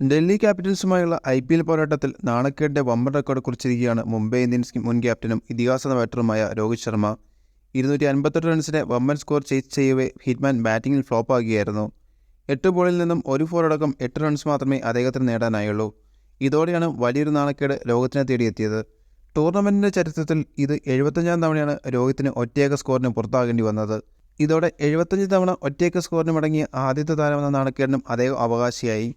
ഡൽഹി ക്യാപിറ്റൽസുമായുള്ള I P L പോരാട്ടത്തിൽ നാണക്കേടിന്റെ വമ്പൻ റെക്കോർഡ് കുറിച്ചിരിക്കുകയാണ് മുംബൈ ഇന്ത്യൻസ് മുൻ ക്യാപ്റ്റനും ഇതിഹാസ ബാറ്ററുമായ രോഹിത് ശർമ്മ. ഇരുന്നൂറ്റി അൻപത്തെട്ട് റൺസിന് വമ്പൻ സ്കോർ ചേസ് ചെയ്യവേ ഹിറ്റ്മാൻ ബാറ്റിംഗിൽ ഫ്ലോപ്പാകുകയായിരുന്നു. എട്ട് ബോളിൽ നിന്നും ഒരു ഫോർ അടക്കം എട്ട് റൺസ് മാത്രമേ അദ്ദേഹത്തിന് നേടാനായുള്ളൂ. ഇതോടെയാണ് വലിയൊരു നാണക്കേട് രോഹിത്തിനെ തേടിയെത്തിയത്. ടൂർണമെന്റിന്റെ ചരിത്രത്തിൽ ഇത് എഴുപത്തഞ്ചാം തവണയാണ് രോഹിത്തിന് ഒറ്റയേക സ്കോറിന് പുറത്താകേണ്ടി വന്നത്. ഇതോടെ എഴുപത്തഞ്ച് തവണ ഒറ്റയേക്ക സ്കോറിന് മടങ്ങിയ ആദ്യത്തെ താരമെന്ന നാണക്കേടിനും അദ്ദേഹം അവകാശിയായി.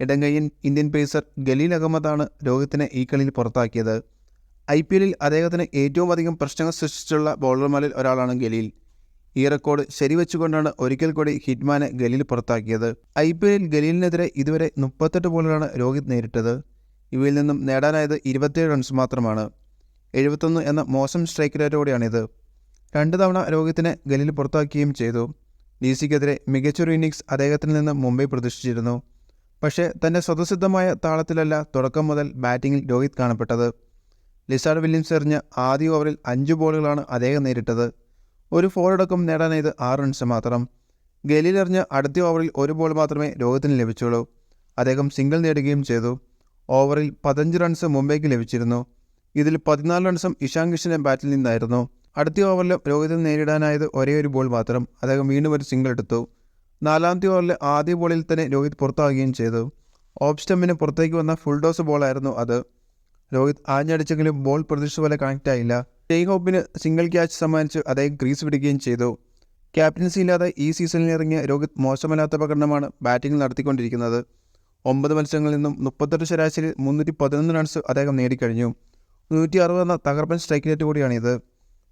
ഇടങ്കയ്യൻ ഇന്ത്യൻ പേസർ ഗലീൽ അഹമ്മദാണ് രോഹിത്തിനെ ഈ കളിയിൽ പുറത്താക്കിയത്. ഐ പി എല്ലിൽ അദ്ദേഹത്തിന് ഏറ്റവും അധികം പ്രശ്നങ്ങൾ സൃഷ്ടിച്ചുള്ള ബൗളർമാരിൽ ഒരാളാണ് ഗലീൽ ഈ റെക്കോർഡ് ശരിവെച്ചുകൊണ്ടാണ് ഒരിക്കൽ കൂടി ഹിറ്റ്മാനെ ഗലീൽ പുറത്താക്കിയത്. ഐ പി എല്ലിൽ ഗലീലിനെതിരെ ഇതുവരെ മുപ്പത്തെട്ട് ബോളുകളാണ് രോഹിത് നേരിട്ടത്. ഇവയിൽ നിന്നും നേടാനായത് ഇരുപത്തിയേഴ് റൺസ് മാത്രമാണ്. എഴുപത്തൊന്ന് എന്ന മോശം സ്ട്രൈക്ക് റേറ്റോടെയാണിത് രണ്ട് തവണ രോഹിത്തിനെ ഗലീൽ പുറത്താക്കുകയും ചെയ്തു. ഡി സിക്കെതിരെ മികച്ചൊരു ഇന്നിങ്സ് അദ്ദേഹത്തിൽ നിന്ന് മുംബൈ പ്രതീക്ഷിച്ചിരുന്നു. പക്ഷേ തന്റെ സ്വതസിദ്ധമായ താളത്തിലല്ല തുടക്കം മുതൽ ബാറ്റിങ്ങിൽ രോഹിത് കാണപ്പെട്ടത്. ലിസാർഡ് വില്യംസ് എറിഞ്ഞ ആദ്യ ഓവറിൽ അഞ്ച് ബോളുകളാണ് അദ്ദേഹം നേരിട്ടത്. ഒരു ഫോറടക്കം നേടാനായത് ആറ് റൺസ് മാത്രം. ഗലീൽ എറിഞ്ഞ അടുത്ത ഓവറിൽ ഒരു ബോൾ മാത്രമേ രോഹിത്തിന് ലഭിച്ചുള്ളൂ. അദ്ദേഹം സിംഗിൾ നേടുകയും ചെയ്തു. ഓവറിൽ പതിനഞ്ച് റൺസ് മുംബൈക്ക് ലഭിച്ചിരുന്നു. ഇതിൽ പതിനാല് റൺസും ഇഷാൻ കിഷന്റെ ബാറ്റിൽ നിന്നായിരുന്നു. അടുത്ത ഓവറിലും രോഹിതിന് നേരിടാനായത് ഒരേ ഒരു ബോൾ മാത്രം. അദ്ദേഹം വീണ്ടും ഒരു സിംഗിൾ എടുത്തു. നാലാമത്തെ ഓവറിലെ ആദ്യ ബോളിൽ തന്നെ രോഹിത് പുറത്താകുകയും ചെയ്തു. ഓഫ് സ്റ്റമ്പിന് പുറത്തേക്ക് വന്ന ഫുൾ ഡോസ് ബോളായിരുന്നു അത്. രോഹിത് ആഞ്ഞടിച്ചെങ്കിലും ബോൾ പ്രതീക്ഷിച്ച പോലെ കണക്റ്റ് ആയില്ല. ഷെയ് ഹോപ്പിന് സിംഗിൾ ക്യാച്ച് സമ്മാനിച്ച് അദ്ദേഹം ക്രീസ് പിടിക്കുകയും ചെയ്തു. ക്യാപ്റ്റൻസി ഇല്ലാതെ ഈ സീസണിൽ ഇറങ്ങിയ രോഹിത് മോശമല്ലാത്ത പ്രകടനമാണ് ബാറ്റിംഗിൽ നടത്തിക്കൊണ്ടിരിക്കുന്നത്. ഒമ്പത് മത്സരങ്ങളിൽ നിന്നും മുപ്പത്തെട്ട് ശരാശരി മുന്നൂറ്റി പതിനൊന്ന് റൺസ് അദ്ദേഹം നേടിക്കഴിഞ്ഞു. നൂറ്റി അറുപത് എന്ന തകർപ്പൻ സ്ട്രൈക്ക് റേറ്റ് കൂടിയാണിത്.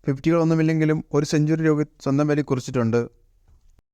ഫിഫ്റ്റികളൊന്നുമില്ലെങ്കിലും ഒരു സെഞ്ചുറി രോഹിത് സ്വന്തം വരി കുറിച്ചിട്ടുണ്ട്.